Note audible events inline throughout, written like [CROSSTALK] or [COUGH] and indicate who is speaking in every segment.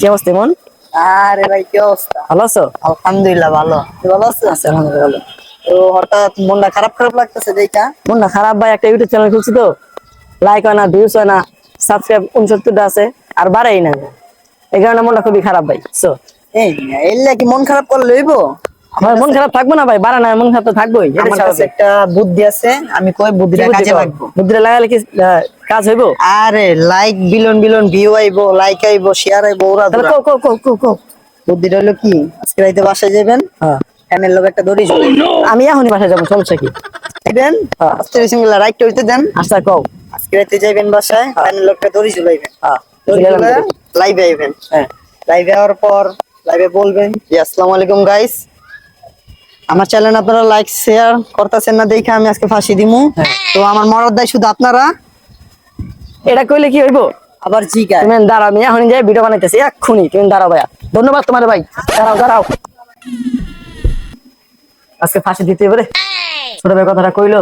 Speaker 1: কি অবস্থা
Speaker 2: আরে ভাই কি অবস্থা?
Speaker 1: ভালো আছো?
Speaker 2: আলহামদুলিল্লাহ ভালো। ভালো
Speaker 1: আছো আলহামদুলিল্লাহ ভালো।
Speaker 2: তো হঠাৎ মনটা খারাপ খারাপ লাগতেছে দেখা
Speaker 1: মনটা খারাপ ভাই একটা ইউটিউব চ্যানেল খুলছি তো। লাইক হয় না ভিউজ হয় না সাবস্ক্রাইব উনসত্তরটা আছে আর বাড়াই না। এই কারণে মনটা খুবই খারাপ ভাই। সো
Speaker 2: এই এলে কি মন খারাপ করলে লইব
Speaker 1: আমার মন খারাপ থাকব না ভাই? বাড়া না মন খারাপ তো থাকবোই।
Speaker 2: আমার কাছে একটা বুদ্ধি আছে আমি কই বুদ্ধিটা
Speaker 1: বুদ্ধি
Speaker 2: কাজে লাগবো?
Speaker 1: বুদ্ধিটা লাগালে কি কাজ হইব?
Speaker 2: আরে লাইক বিলন বিলন ভিউ আইবো লাইক আইবো শেয়ার আইবো ওরা
Speaker 1: তাহলে কো কো কো কো কো
Speaker 2: বুদ্ধিটা হলো কি? আজকে রাইতে বাসায় যাবেন
Speaker 1: হ্যাঁ।
Speaker 2: ফ্যানের লোক একটা দড়ি ঝুলাই
Speaker 1: আমি এখনই বাসায় যাব সমস্যা কি?
Speaker 2: দিবেন
Speaker 1: হ্যাঁ।
Speaker 2: আস্তে সঙ্গে রাইট হইতে দেন।
Speaker 1: আচ্ছা কও।
Speaker 2: আজকে রাইতে যাইবেন বাসায় ফ্যানের লোকটা দড়ি ঝুলাইবেন।
Speaker 1: হ্যাঁ।
Speaker 2: লাইভে আইবেন।
Speaker 1: হ্যাঁ।
Speaker 2: লাইভে আওয়ার পর লাইভে বলবেন আসসালামু আলাইকুম গাইস আমার চ্যানেল আপনারা লাইক শেয়ার করতেছেন না দেখে আমি আজকে ফাঁসি দিমু। তো আমার মরার দায় শুধু আপনারা।
Speaker 1: এটা কইলে কি হইব?
Speaker 2: আবার জিগায়
Speaker 1: তুমি দাঁড়াও আমি এখন যাই ভিডিও বানাইতেছি। এক্ষুনি তুমি দাঁড়াও ভাইয়া। ধন্যবাদ তোমার ভাই। দাঁড়াও দাঁড়াও। আজকে ফাঁসি দিতে পারে ছোট ভাই কথাটা কইলো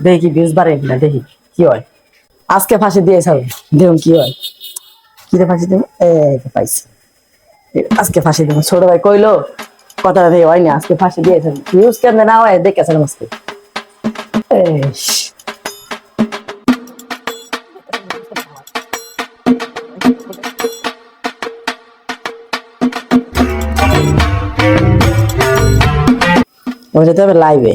Speaker 1: দেখি কি ভিউজ বাড়ে কিনা দেখি কি হয়। আজকে ফাঁসি দিয়ে যাবে দেখুন কি হয়। কি রে ফাঁসি দেবো? এই যে পাইছি। আজকে ফাঁসি দেবো। ছোট ভাই কইলো কথাটা দিয়ে হয়নি আজকে ফাঁসি দিয়ে যাবে ভিউজ কেমনে না হয় দেখে আসলে আজকে। এস ও যেতে হবে লাইভে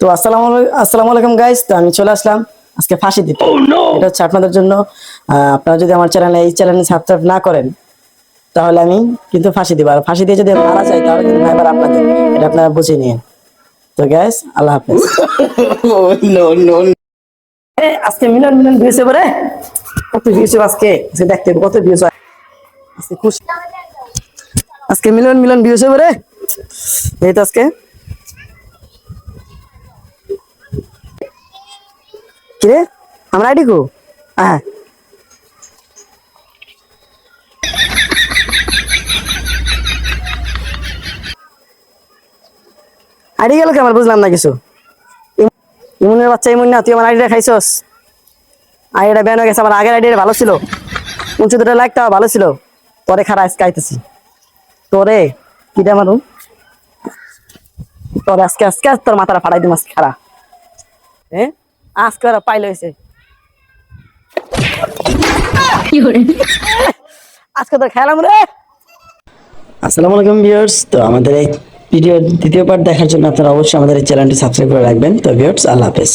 Speaker 1: তো আসসালামু আসসালামু আলাইকুম গাইস তো আমি চলে আসলাম আজকে ফাঁসি দিতে। এটা হচ্ছে আপনাদের জন্য আপনারা যদি আমার চ্যানেলে এই চ্যানেলে সাবস্ক্রাইব না করেন তাহলে আমি কিন্তু ফাঁসি দিব। আর ফাঁসি দিয়ে যদি মারা যাই তাহলে কিন্তু এবার আপনাদের এটা আপনারা বুঝে নিন তো গ্যাস আল্লাহ হাফেজ। [LAUGHS] এ, আজকে মিলন মিলন ভিউজ এবারে কত ভিউজ আজকে? আজকে দেখতে কত ভিউজ হয়। আজকে খুশি আজকে মিলন মিলন ভিউজ এবারে এই তো আজকে। কিরে, আমরা আইডি কো হ্যাঁ। আইডি গেল কেমন বুঝলাম না কিছু। ইম- ইমুনের বাচ্চা, ইমুন না, তুই আমার আইডিটা খাইছস? আইডিটা ব্যান হয়ে গেছে আমার আগের আইডিটা ভালো ছিল। উঁচু দুটো লাইকটা ভালো ছিল। তোরে খারা আজকে আইতেছি। তোরে কিটা মারু তোরে আজকে আজকে আজ তোর মাথাটা ফাড়াই দিম, আজকে খারা হ্যাঁ? আজকে ওরা পাইল হয়েছে আজকে তো খেলাম রে। আসসালামু আলাইকুম ভিউয়ার্স তো আমাদের এই ভিডিও দ্বিতীয় পার্ট দেখার জন্য আপনারা অবশ্যই আমাদের এই চ্যানেলটি সাবস্ক্রাইব করে রাখবেন। তো ভিউয়ার্স আল্লাহ হাফেজ।